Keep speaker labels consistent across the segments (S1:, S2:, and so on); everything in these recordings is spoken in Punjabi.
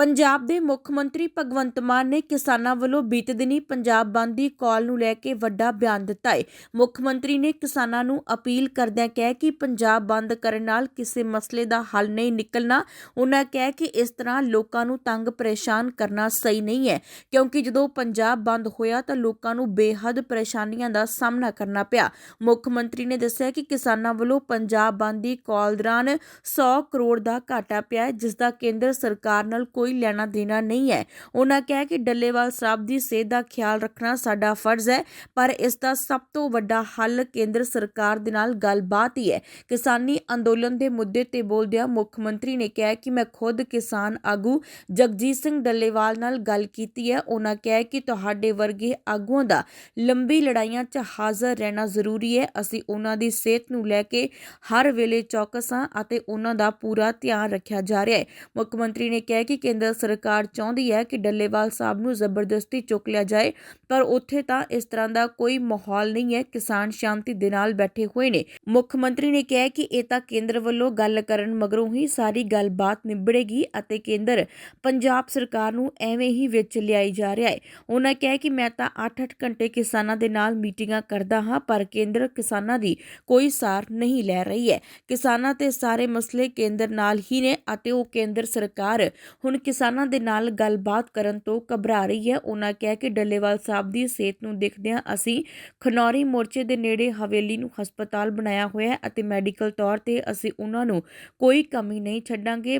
S1: ਪੰਜਾਬ ਦੇ ਮੁੱਖ ਮੰਤਰੀ ਭਗਵੰਤ ਮਾਨ ਨੇ ਕਿਸਾਨਾਂ ਵੱਲੋਂ ਬੀਤੇ ਦਿਨੀ ਪੰਜਾਬ ਬੰਦ ਦੀ ਕਾਲ ਨੂੰ ਲੈ ਕੇ ਵੱਡਾ ਬਿਆਨ ਦਿੱਤਾ ਹੈ ਮੁੱਖ ਮੰਤਰੀ ਨੇ ਕਿਸਾਨਾਂ ਨੂੰ ਅਪੀਲ ਕਰਦਿਆਂ ਕਿਹਾ ਕਿ ਪੰਜਾਬ ਬੰਦ ਕਰਨ ਨਾਲ ਕਿਸੇ ਮਸਲੇ ਦਾ ਹੱਲ ਨਹੀਂ ਨਿਕਲਣਾ। ਉਹਨਾਂ ਕਿਹਾ ਕਿ ਇਸ ਤਰ੍ਹਾਂ ਲੋਕਾਂ ਨੂੰ ਤੰਗ ਪਰੇਸ਼ਾਨ ਕਰਨਾ ਸਹੀ ਨਹੀਂ ਹੈ, ਕਿਉਂਕਿ ਜਦੋਂ ਪੰਜਾਬ ਬੰਦ ਹੋਇਆ ਤਾਂ ਲੋਕਾਂ ਨੂੰ ਬੇਹੱਦ ਪਰੇਸ਼ਾਨੀਆਂ ਦਾ ਸਾਹਮਣਾ ਕਰਨਾ ਪਿਆ। ਮੁੱਖ ਮੰਤਰੀ ਨੇ ਦੱਸਿਆ ਕਿ ਕਿਸਾਨਾਂ ਵੱਲੋਂ ਪੰਜਾਬ ਬੰਦ ਦੀ ਕਾਲ ਦੌਰਾਨ 100 ਕਰੋੜ ਦਾ ਘਾਟਾ ਪਿਆ ਹੈ, ਜਿਸ ਦਾ ਕੇਂਦਰ ਸਰਕਾਰ ਨਾਲ ਕੋਈ ਲੈਣਾ ਦੇਣਾ ਨਹੀਂ ਹੈ। ਉਹਨਾਂ ਕਿਹਾ ਕਿ ਡੱਲੇਵਾਲ ਸਾਹਿਬ ਦੀ ਸਿਹਤ ਦਾ ਖਿਆਲ ਰੱਖਣਾ ਸਾਡਾ ਫਰਜ਼ ਹੈ, ਪਰ ਇਸ ਦਾ ਸਭ ਤੋਂ ਵੱਡਾ ਹੱਲ ਕੇਂਦਰ ਸਰਕਾਰ ਦੇ ਨਾਲ ਗੱਲਬਾਤ ਹੀ ਹੈ। ਕਿਸਾਨੀ ਅੰਦੋਲਨ ਦੇ ਮੁੱਦੇ ਤੇ ਬੋਲਦਿਆਂ ਮੁੱਖ ਮੰਤਰੀ ਨੇ ਕਿਹਾ ਕਿ ਮੈਂ ਖੁਦ ਕਿਸਾਨ ਆਗੂ ਜਗਜੀਤ ਸਿੰਘ ਡੱਲੇਵਾਲ ਨਾਲ ਗੱਲ ਕੀਤੀ ਹੈ। ਉਹਨਾਂ ਕਿਹਾ ਕਿ ਤੁਹਾਡੇ ਵਰਗੇ ਆਗੂਆਂ ਦਾ ਲੰਬੀ ਲੜਾਈਆਂ 'ਚ ਹਾਜ਼ਰ ਰਹਿਣਾ ਜ਼ਰੂਰੀ ਹੈ। ਅਸੀਂ ਉਹਨਾਂ ਦੀ ਸਿਹਤ ਨੂੰ ਲੈ ਕੇ ਹਰ ਵੇਲੇ ਚੌਕਸ ਹਾਂ ਅਤੇ ਉਹਨਾਂ ਦਾ ਪੂਰਾ ਧਿਆਨ ਰੱਖਿਆ ਜਾ ਰਿਹਾ ਹੈ। ਮੁੱਖ ਮੰਤਰੀ ਨੇ ਕਿਹਾ ਕਿ ਕੇਂਦਰ ਸਰਕਾਰ ਚਾਹੁੰਦੀ ਹੈ ਕਿ ਡੱਲੇਵਾਲ ਸਾਹਿਬ ਨੂੰ ਜ਼ਬਰਦਸਤੀ ਚੁੱਕ ਲਿਆ ਜਾਏ, ਪਰ ਉੱਥੇ ਤਾਂ ਇਸ ਤਰ੍ਹਾਂ ਦਾ ਕੋਈ ਮਾਹੌਲ ਨਹੀਂ ਹੈ। ਕਿਸਾਨ ਸ਼ਾਂਤੀ ਦੇ ਨਾਲ ਬੈਠੇ ਹੋਏ ਨੇ। ਮੁੱਖ ਮੰਤਰੀ ਨੇ ਕਿਹਾ ਕਿ ਇਹ ਤਾਂ ਕੇਂਦਰ ਵੱਲੋਂ ਗੱਲ ਕਰਨ ਮਗਰੋਂ ਹੀ ਸਾਰੀ ਗੱਲਬਾਤ ਨਿਬੜੇਗੀ ਅਤੇ ਕੇਂਦਰ ਪੰਜਾਬ ਸਰਕਾਰ ਨੂੰ ਐਵੇਂ ਹੀ ਵਿੱਚ ਲਿਆਈ ਜਾ ਰਿਹਾ ਹੈ। ਉਹਨਾਂ ਕਿਹਾ ਕਿ ਮੈਂ ਤਾਂ 8-8 ਘੰਟੇ ਕਿਸਾਨਾਂ ਦੇ ਨਾਲ ਮੀਟਿੰਗਾਂ ਕਰਦਾ ਹਾਂ, ਪਰ ਕੇਂਦਰ ਕਿਸਾਨਾਂ ਦੀ ਕੋਈ ਸਾਰ ਨਹੀਂ ਲੈ ਰਹੀ ਹੈ। ਕਿਸਾਨਾਂ ਤੇ ਸਾਰੇ ਮਸਲੇ ਕੇਂਦਰ ਨਾਲ ਹੀ ਨੇ ਅਤੇ ਉਹ ਕੇਂਦਰ ਸਰਕਾਰ ਹੁਣ ਕਿਸਾਨਾਂ ਦੇ ਨਾਲ ਗੱਲਬਾਤ ਕਰਨ ਤੋਂ ਘਬਰਾ ਰਹੀ ਹੈ। ਉਹਨਾਂ ਕਿਹਾ ਕਿ ਡੱਲੇਵਾਲ ਸਾਹਿਬ ਦੀ ਸਿਹਤ ਨੂੰ ਦੇਖਦਿਆਂ ਅਸੀਂ ਖਨੌਰੀ ਮੋਰਚੇ ਦੇ ਨੇੜੇ ਹਵੇਲੀ ਨੂੰ ਹਸਪਤਾਲ ਬਣਾਇਆ ਹੋਇਆ ਹੈ ਅਤੇ ਮੈਡੀਕਲ ਤੌਰ ਤੇ ਅਸੀਂ ਉਹਨਾਂ ਨੂੰ ਕੋਈ ਕਮੀ ਨਹੀਂ ਛੱਡਾਂਗੇ।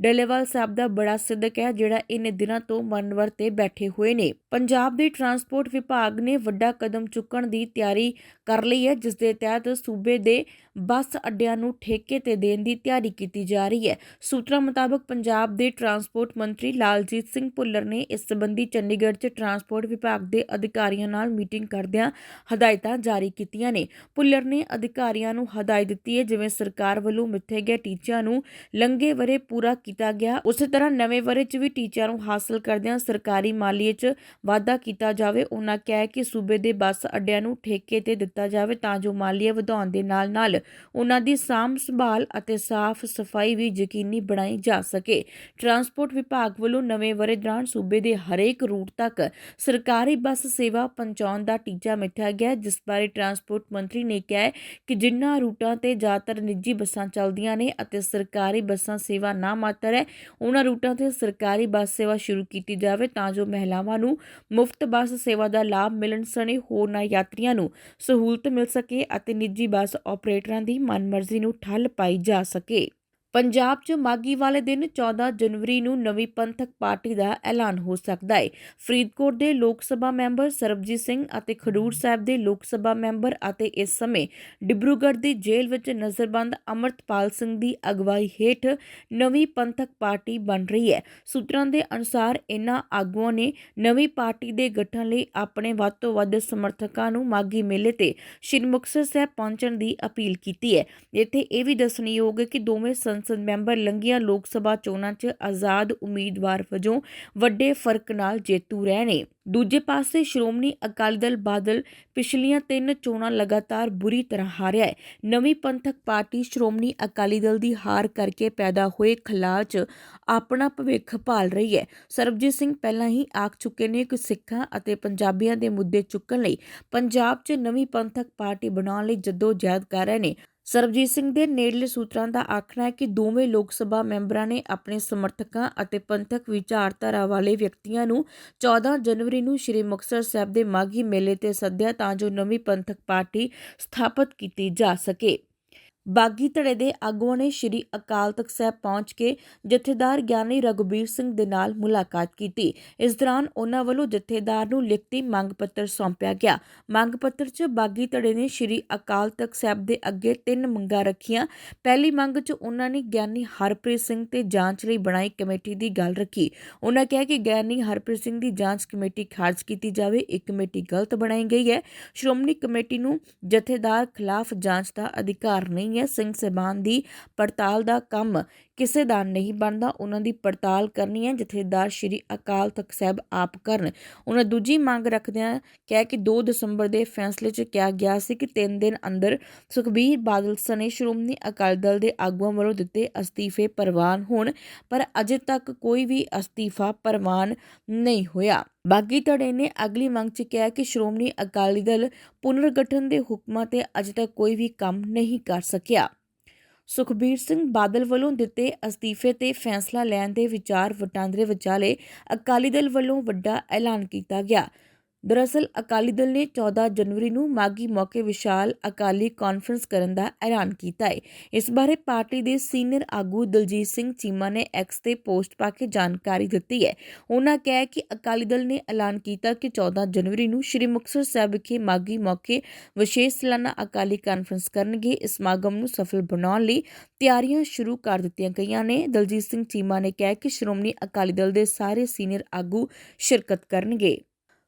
S1: ਡੱਲੇਵਾਲ ਸਾਹਿਬ ਦਾ ਬੜਾ ਸਿੱਧਕ ਹੈ, ਜਿਹੜਾ ਇਨ ਦਿਨਾਂ ਤੋਂ ਮਨਵਰ ਤੇ ਬੈਠੇ ਹੋਏ ਨੇ। ਪੰਜਾਬ ਦੇ ਟਰਾਂਸਪੋਰਟ ਵਿਭਾਗ ਨੇ ਵੱਡਾ ਕਦਮ ਚੁੱਕਣ ਦੀ ਤਿਆਰੀ ਕਰ ਲਈ ਹੈ, ਜਿਸ ਦੇ ਤਹਿਤ ਸੂਬੇ ਦੇ ਬੱਸ ਅੱਡਿਆਂ ਨੂੰ ਠੇਕੇ ਤੇ ਦੇਣ ਦੀ ਤਿਆਰੀ ਕੀਤੀ ਜਾ ਰਹੀ ਹੈ। ਸੂਤਰਾਂ ਮੁਤਾਬਕ ਪੰਜਾਬ ਦੇ ਟਰਾਂਸਪੋਰਟ ਮੰਤਰੀ ਲਾਲਜੀਤ ਸਿੰਘ ਭੁੱਲਰ ਨੇ ਇਸ ਸੰਬੰਧੀ ਚੰਡੀਗੜ੍ਹ 'ਚ ਟਰਾਂਸਪੋਰਟ ਵਿਭਾਗ ਦੇ ਅਧਿਕਾਰੀਆਂ ਨਾਲ ਮੀਟਿੰਗ ਕਰਦਿਆਂ ਹਦਾਇਤਾਂ ਜਾਰੀ ਕੀਤੀਆਂ ਨੇ। ਭੁੱਲਰ ਨੇ ਅਧਿਕਾਰੀਆਂ ਨੂੰ ਹਦਾਇਤ ਦਿੱਤੀ ਹੈ, ਜਿਵੇਂ ਸਰਕਾਰ ਵੱਲੋਂ ਮਿੱਥੇ ਗਏ ਟੀਚਿਆਂ ਨੂੰ ਲੰਘੇ ਵਰੇ ਪੂਰਾ ਕੀਤਾ ਗਿਆ, ਉਸੇ ਤਰ੍ਹਾਂ ਨਵੇਂ ਵਰੇ 'ਚ ਵੀ ਟੀਚਿਆਂ ਨੂੰ ਹਾਸਲ ਕਰਦਿਆਂ ਸਰਕਾਰੀ ਮਾਲੀਏ 'ਚ ਵਾਧਾ ਕੀਤਾ ਜਾਵੇ। ਉਹਨਾਂ ਕਿਹਾ ਕਿ ਸੂਬੇ ਦੇ ਬੱਸ ਅੱਡਿਆਂ ਨੂੰ ਠੇਕੇ ਤੇ ਦਿੱਤਾ ਜਾਵੇ ਤਾਂ ਜੋ ਮਾਲੀਆ ਵਧਾਉਣ ਦੇ ਨਾਲ-ਨਾਲ ਉਹਨਾਂ ਦੀ ਸਾਂਭ ਸੰਭਾਲ ਅਤੇ ਸਾਫ਼ ਸਫ਼ਾਈ ਵੀ ਯਕੀਨੀ ਬਣਾਈ ਜਾ ਸਕੇ। ਟਰਾਂਸਪੋਰਟ ਵਿਭਾਗ ਵੱਲੋਂ ਨਵੇਂ ਵਰੇ ਦੌਰਾਨ ਸੂਬੇ ਦੇ ਹਰੇਕ ਰੂਟ ਤੱਕ ਸਰਕਾਰੀ ਬੱਸ ਸੇਵਾ ਪਹੁੰਚਾਉਣ ਦਾ ਟੀਚਾ ਮਿੱਥਿਆ ਗਿਆ, ਜਿਸ ਬਾਰੇ ਟਰਾਂਸਪੋਰਟ ਮੰਤਰੀ ਨੇ ਕਿਹਾ ਕਿ ਜਿਨ੍ਹਾਂ ਰੂਟਾਂ ਤੇ ਜ਼ਿਆਦਾਤਰ ਨਿੱਜੀ ਬੱਸਾਂ ਚੱਲਦੀਆਂ ਨੇ ਅਤੇ ਸਰਕਾਰੀ ਬੱਸਾਂ ਸੇਵਾ ਨਾ ਮਾਤਰ ਹੈ, ਉਹਨਾਂ ਰੂਟਾਂ ਤੇ ਸਰਕਾਰੀ ਬੱਸ ਸੇਵਾ ਸ਼ੁਰੂ ਕੀਤੀ ਜਾਵੇ ਤਾਂ ਜੋ ਮਹਿਲਾਵਾਂ ਨੂੰ ਮੁਫਤ ਬੱਸ ਸੇਵਾ ਦਾ ਲਾਭ ਮਿਲਣ, ਸਣੇ ਹੋਰਨਾਂ ਯਾਤਰੀਆਂ ਨੂੰ ਸਹੂਲਤ ਮਿਲ ਸਕੇ ਅਤੇ ਨਿੱਜੀ ਬੱਸ ਆਪਰੇਟਰਾਂ ਦੀ ਮਨਮਰਜ਼ੀ ਨੂੰ ਠੱਲ ਪਾਈ ਜਾ ਸਕੇ। ਪੰਜਾਬ 'ਚ ਮਾਗੀ ਵਾਲੇ ਦਿਨ 14 ਜਨਵਰੀ ਨੂੰ ਨਵੀਂ ਪੰਥਕ ਪਾਰਟੀ ਦਾ ਐਲਾਨ ਹੋ ਸਕਦਾ ਹੈ ਫਰੀਦਕੋਟ ਦੇ ਲੋਕ ਸਭਾ ਮੈਂਬਰ ਸਰਬਜੀਤ ਸਿੰਘ ਅਤੇ ਖਡੂਰ ਸਾਹਿਬ ਦੇ ਲੋਕ ਸਭਾ ਮੈਂਬਰ ਅਤੇ ਇਸ ਸਮੇਂ ਡਿਬਰੂਗੜ੍ਹ ਦੀ ਜੇਲ੍ਹ ਵਿੱਚ ਨਜ਼ਰਬੰਦ ਅਮਰਤਪਾਲ ਸਿੰਘ ਦੀ ਅਗਵਾਈ ਹੇਠ ਨਵੀਂ ਪੰਥਕ ਪਾਰਟੀ ਬਣ ਰਹੀ ਹੈ ਸੂਤਰਾਂ ਦੇ ਅਨੁਸਾਰ ਇਨ੍ਹਾਂ ਆਗੂਆਂ ਨੇ ਨਵੀਂ ਪਾਰਟੀ ਦੇ ਗਠਨ ਲਈ ਆਪਣੇ ਵੱਧ ਤੋਂ ਵੱਧ ਸਮਰਥਕਾਂ ਨੂੰ ਮਾਗੀ ਮੇਲੇ ਤੇ ਸ਼੍ਰੀ ਮੁਕਤਸਰ ਸਾਹਿਬ ਪਹੁੰਚਣ ਦੀ ਅਪੀਲ ਕੀਤੀ ਹੈ ਇੱਥੇ ਇਹ ਵੀ ਦੱਸਣਯੋਗ ਹੈ ਕਿ ਦੋਵੇਂ ਸੰਸਦ ਮੈਂਬਰ ਲੰਗੀਆਂ ਲੋਕ ਸਭਾ ਚੋਣਾਂ 'ਚ ਆਜ਼ਾਦ ਉਮੀਦਵਾਰ ਵਜੋਂ ਵੱਡੇ ਫ਼ਰਕ ਨਾਲ ਜੇਤੂ ਰਹੇ ਨੇ। ਦੂਜੇ ਪਾਸੇ ਸ਼੍ਰੋਮਣੀ ਅਕਾਲੀ ਦਲ ਬਾਦਲ ਪਿਛਲੀਆਂ ਤਿੰਨ ਚੋਣਾਂ ਲਗਾਤਾਰ ਬੁਰੀ ਤਰ੍ਹਾਂ ਹਾਰਿਆ ਹੈ। ਨਵੀਂ ਪੰਥਕ ਪਾਰਟੀ ਸ਼੍ਰੋਮਣੀ ਅਕਾਲੀ ਦਲ ਦੀ ਹਾਰ ਕਰਕੇ ਪੈਦਾ ਹੋਏ ਖਲਾਅ 'ਚ ਆਪਣਾ ਭਵਿੱਖ ਭਾਲ ਰਹੀ ਹੈ। ਸਰਬਜੀਤ ਸਿੰਘ ਪਹਿਲਾਂ ਹੀ ਆਖ ਚੁੱਕੇ ਨੇ ਕਿ ਸਿੱਖਾਂ ਅਤੇ ਪੰਜਾਬੀਆਂ ਦੇ ਮੁੱਦੇ ਚੁੱਕਣ ਲਈ ਪੰਜਾਬ 'ਚ ਨਵੀਂ ਪੰਥਕ ਪਾਰਟੀ ਬਣਾਉਣ ਲਈ ਜਦੋਜਹਿਦ ਕਰ ਰਹੇ ਨੇ। ਸਰਬਜੀਤ ਸਿੰਘ ਦੇ ਨੇੜਲੇ ਸੂਤਰਾਂ ਦਾ ਆਖਣਾ ਹੈ ਕਿ ਦੋਵੇਂ ਲੋਕ ਸਭਾ ਮੈਂਬਰਾਂ ਨੇ ਆਪਣੇ ਸਮਰਥਕਾਂ ਅਤੇ ਪੰਥਕ ਵਿਚਾਰਧਾਰਾ ਵਾਲੇ ਵਿਅਕਤੀਆਂ ਨੂੰ 14 ਜਨਵਰੀ ਨੂੰ ਸ੍ਰੀ ਮੁਕਤਸਰ ਸਾਹਿਬ ਦੇ ਮਾਗੀ ਮੇਲੇ ਤੇ ਸੱਦਿਆ ਤਾਂ ਜੋ ਨਵੀਂ ਪੰਥਕ ਪਾਰਟੀ ਸਥਾਪਿਤ ਕੀਤੀ ਜਾ ਸਕੇ। ਬਾਗੀ ਧੜੇ ਦੇ ਆਗੂਆਂ ਨੇ ਸ੍ਰੀ ਅਕਾਲ ਤਖਤ ਸਾਹਿਬ ਪਹੁੰਚ ਕੇ ਜਥੇਦਾਰ ਗਿਆਨੀ ਰਘੁਬੀਰ ਸਿੰਘ ਦੇ ਨਾਲ ਮੁਲਾਕਾਤ ਕੀਤੀ। ਇਸ ਦੌਰਾਨ ਉਹਨਾਂ ਵੱਲੋਂ ਜਥੇਦਾਰ ਨੂੰ ਲਿਖਤੀ ਮੰਗ ਪੱਤਰ ਸੌਂਪਿਆ ਗਿਆ। ਮੰਗ ਪੱਤਰ 'ਚ ਬਾਗੀ ਧੜੇ ਨੇ ਸ੍ਰੀ ਅਕਾਲ ਤਖਤ ਸਾਹਿਬ ਦੇ ਅੱਗੇ ਤਿੰਨ ਮੰਗਾਂ ਰੱਖੀਆਂ। ਪਹਿਲੀ ਮੰਗ 'ਚ ਉਹਨਾਂ ਨੇ ਗਿਆਨੀ ਹਰਪ੍ਰੀਤ ਸਿੰਘ ਤੇ ਜਾਂਚ ਲਈ ਬਣਾਈ ਕਮੇਟੀ ਦੀ ਗੱਲ ਰੱਖੀ। ਉਹਨਾਂ ਕਿਹਾ ਕਿ ਗਿਆਨੀ ਹਰਪ੍ਰੀਤ ਸਿੰਘ ਦੀ ਜਾਂਚ ਕਮੇਟੀ ਖਾਰਜ ਕੀਤੀ ਜਾਵੇ, ਇਹ ਕਮੇਟੀ ਗਲਤ ਬਣਾਈ ਗਈ ਹੈ। ਸ਼੍ਰੋਮਣੀ ਕਮੇਟੀ ਨੂੰ ਜਥੇਦਾਰ ਖਿਲਾਫ ਜਾਂਚ ਦਾ ਅਧਿਕਾਰ ਨਹੀਂ ਹੈ ਸਿੰਘ ਸਹਿਬਾਨ ਦੀ ਪੜਤਾਲ ਦਾ ਕੰਮ ਕਿਸੇ ਦਾ ਨਹੀਂ ਬਣਦਾ। ਉਹਨਾਂ ਦੀ ਪੜਤਾਲ ਕਰਨੀ ਹੈ, ਜਥੇਦਾਰ ਸ਼੍ਰੀ ਅਕਾਲ ਤਖਤ ਸਾਹਿਬ ਆਪ ਕਰਨ। ਉਹਨਾਂ ਦੂਜੀ ਮੰਗ ਰੱਖਦਿਆਂ ਕਿਹਾ ਕਿ 2 ਦਸੰਬਰ ਦੇ ਫੈਸਲੇ 'ਚ ਕਿਹਾ ਗਿਆ ਸੀ ਕਿ 3 ਦਿਨ ਅੰਦਰ ਸੁਖਬੀਰ ਬਾਦਲ ਸਣੇ ਸ਼੍ਰੋਮਣੀ ਅਕਾਲੀ ਦਲ ਦੇ ਆਗੂਆਂ ਵੱਲੋਂ ਦਿੱਤੇ ਅਸਤੀਫੇ ਪ੍ਰਵਾਨ ਹੋਣ, ਪਰ ਅਜੇ ਤੱਕ ਕੋਈ ਵੀ ਅਸਤੀਫਾ ਪ੍ਰਵਾਨ ਨਹੀਂ ਹੋਇਆ। ਬਾਗੀ ਧੜੇ ਨੇ ਅਗਲੀ ਮੰਗ 'ਚ ਕਿਹਾ ਕਿ ਸ਼੍ਰੋਮਣੀ ਅਕਾਲੀ ਦਲ ਪੁਨਰਗਠਨ ਦੇ ਹੁਕਮਾਂ ਤੇ ਅਜੇ ਤੱਕ ਕੋਈ ਵੀ ਕੰਮ ਨਹੀਂ ਕਰ ਸਕਿਆ। ਸੁਖਬੀਰ ਸਿੰਘ ਬਾਦਲ ਵੱਲੋਂ ਦਿੱਤੇ ਅਸਤੀਫੇ ਤੇ ਫੈਸਲਾ ਲੈਣ ਦੇ ਵਿਚਾਰ ਵਟਾਂਦਰੇ ਵਿਚਾਲੇ ਅਕਾਲੀ ਦਲ ਵੱਲੋਂ ਵੱਡਾ ਐਲਾਨ ਕੀਤਾ ਗਿਆ। ਦਰਅਸਲ, ਅਕਾਲੀ ਦਲ ਨੇ 14 ਜਨਵਰੀ ਨੂੰ ਮਾਗੀ ਮੌਕੇ ਵਿਸ਼ਾਲ ਅਕਾਲੀ ਕਾਨਫਰੰਸ ਕਰਨ ਦਾ ਐਲਾਨ ਕੀਤਾ ਹੈ ਇਸ ਬਾਰੇ ਪਾਰਟੀ ਦੇ ਸੀਨੀਅਰ ਆਗੂ ਦਲਜੀਤ ਸਿੰਘ ਚੀਮਾ ਨੇ ਐਕਸ ਤੇ ਪੋਸਟ ਪਾ ਕੇ ਜਾਣਕਾਰੀ ਦਿੱਤੀ ਹੈ ਉਹਨਾਂ ਕਿਹਾ ਕਿ ਅਕਾਲੀ ਦਲ ਨੇ ਐਲਾਨ ਕੀਤਾ ਕਿ 14 ਜਨਵਰੀ ਨੂੰ ਸ੍ਰੀ ਮੁਕਤਸਰ ਸਾਹਿਬ ਵਿਖੇ ਮਾਗੀ ਮੌਕੇ ਵਿਸ਼ੇਸ਼ ਸਾਲਾਨਾ ਅਕਾਲੀ ਕਾਨਫਰੰਸ ਕਰਨਗੇ। ਇਸ ਸਮਾਗਮ ਨੂੰ ਸਫਲ ਬਣਾਉਣ ਲਈ ਤਿਆਰੀਆਂ ਸ਼ੁਰੂ ਕਰ ਦਿੱਤੀਆਂ ਗਈਆਂ ਨੇ। ਦਲਜੀਤ ਸਿੰਘ ਚੀਮਾ ਨੇ ਕਿਹਾ ਕਿ ਸ਼੍ਰੋਮਣੀ ਅਕਾਲੀ ਦਲ ਦੇ ਸਾਰੇ ਸੀਨੀਅਰ ਆਗੂ ਸ਼ਿਰਕਤ ਕਰਨਗੇ।